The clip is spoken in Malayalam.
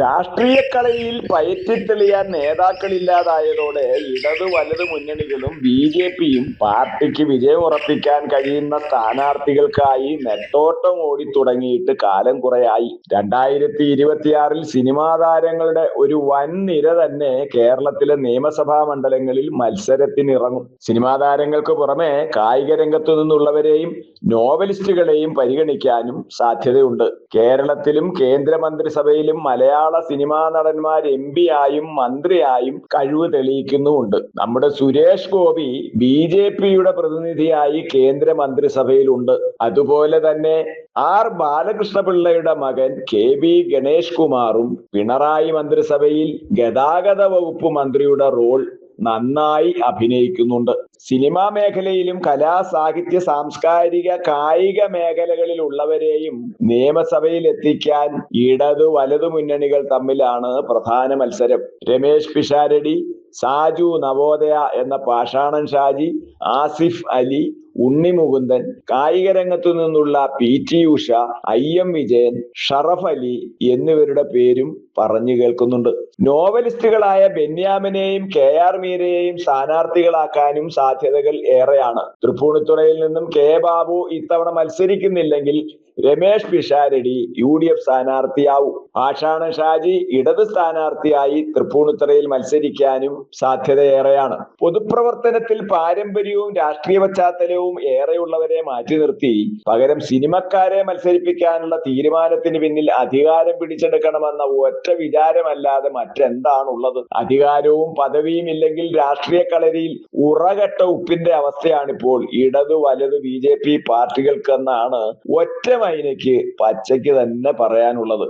രാഷ്ട്രീയ കളയിൽ പയറ്റിത്തെളിയാൻ നേതാക്കളില്ലാതായതോടെ ഇടത് വലത് മുന്നണികളും ബി ജെ പിയും പാർട്ടിക്ക് വിജയം ഉറപ്പിക്കാൻ കഴിയുന്ന സ്ഥാനാർത്ഥികൾക്കായി നെട്ടോട്ടം ഓടി തുടങ്ങിയിട്ട് കാലം കുറയായി. രണ്ടായിരത്തി ഇരുപത്തിയാറിൽ സിനിമാ താരങ്ങളുടെ ഒരു വൻ നിര തന്നെ കേരളത്തിലെ നിയമസഭാ മണ്ഡലങ്ങളിൽ മത്സരത്തിനിറങ്ങും. സിനിമാ താരങ്ങൾക്ക് പുറമെ കായിക രംഗത്തു നിന്നുള്ളവരെയും നോവലിസ്റ്റുകളെയും പരിഗണിക്കാനും സാധ്യതയുണ്ട്. കേരളത്തിലും കേന്ദ്രമന്ത്രിസഭയിലും മലയാള സിനിമാ നടന്മാർ എം പി ആയും മന്ത്രിയായും കഴിവ് തെളിയിക്കുന്നുമുണ്ട്. നമ്മുടെ സുരേഷ് ഗോപി ബി ജെ പിയുടെ പ്രതിനിധിയായി കേന്ദ്ര മന്ത്രിസഭയിലുണ്ട് അതുപോലെ തന്നെ ആർ ബാലകൃഷ്ണപിള്ളയുടെ മകൻ കെ ബി ഗണേഷ് കുമാറും പിണറായി മന്ത്രിസഭയിൽ ഗതാഗത വകുപ്പ് മന്ത്രിയുടെ റോൾ നന്നായി അഭിനയിക്കുന്നുണ്ട്. സിനിമാ മേഖലയിലും കലാ സാഹിത്യ സാംസ്കാരിക കായിക മേഖലകളിൽ ഉള്ളവരെയും നിയമസഭയിൽ എത്തിക്കാൻ ഇടതു വലതു മുന്നണികൾ തമ്മിലാണ് പ്രധാന മത്സരം. രമേശ് പിഷാരടി സാജു നവോദയ എന്ന പാഷാണൻ ഷാജി ആസിഫ് അലി ഉണ്ണി മുകുന്ദൻ കായിക രംഗത്തു നിന്നുള്ള P T Usha I M Vijayan Sharaf Ali എന്നിവരുടെ പേരും പറഞ്ഞു കേൾക്കുന്നുണ്ട്. നോവലിസ്റ്റുകളായ ബെന്യാമിനെയും കെ ആർ മീരയെയും സ്ഥാനാർത്ഥികളാക്കാനും സാധ്യതകൾ ഏറെയാണ്. തൃപ്പൂണിത്തുറയിൽ നിന്നും കെ ബാബു ഇത്തവണ മത്സരിക്കുന്നില്ലെങ്കിൽ Ramesh Pisharody U D F സ്ഥാനാർത്ഥിയാവും. ആഷാണ ഷാജി ഇടത് സ്ഥാനാർത്ഥിയായി തൃപ്പൂണിത്തുറയിൽ മത്സരിക്കാനും സാധ്യതയേറെയാണ്. പൊതുപ്രവർത്തനത്തിൽ പാരമ്പര്യവും രാഷ്ട്രീയ പശ്ചാത്തലവും ഏറെയുള്ളവരെ മാറ്റി നിർത്തി. പകരം സിനിമക്കാരെ മത്സരിപ്പിക്കാനുള്ള തീരുമാനത്തിന് പിന്നിൽ അധികാരം പിടിച്ചെടുക്കണമെന്ന ഒറ്റ വിചാരമല്ലാതെ മറ്റെന്താണുള്ളത്? അധികാരവും പദവിയും ഇല്ലെങ്കിൽ രാഷ്ട്രീയ കളരിയിൽ ഉറകെട്ട ഉപ്പിന്റെ അവസ്ഥയാണിപ്പോൾ. ഇടത് വലത് ബി ജെ പി പാർട്ടികൾക്കെന്നാണ് ഒറ്റ മൈനയ്ക്ക് പച്ചയ്ക്ക് തന്നെ പറയാനുള്ളത്.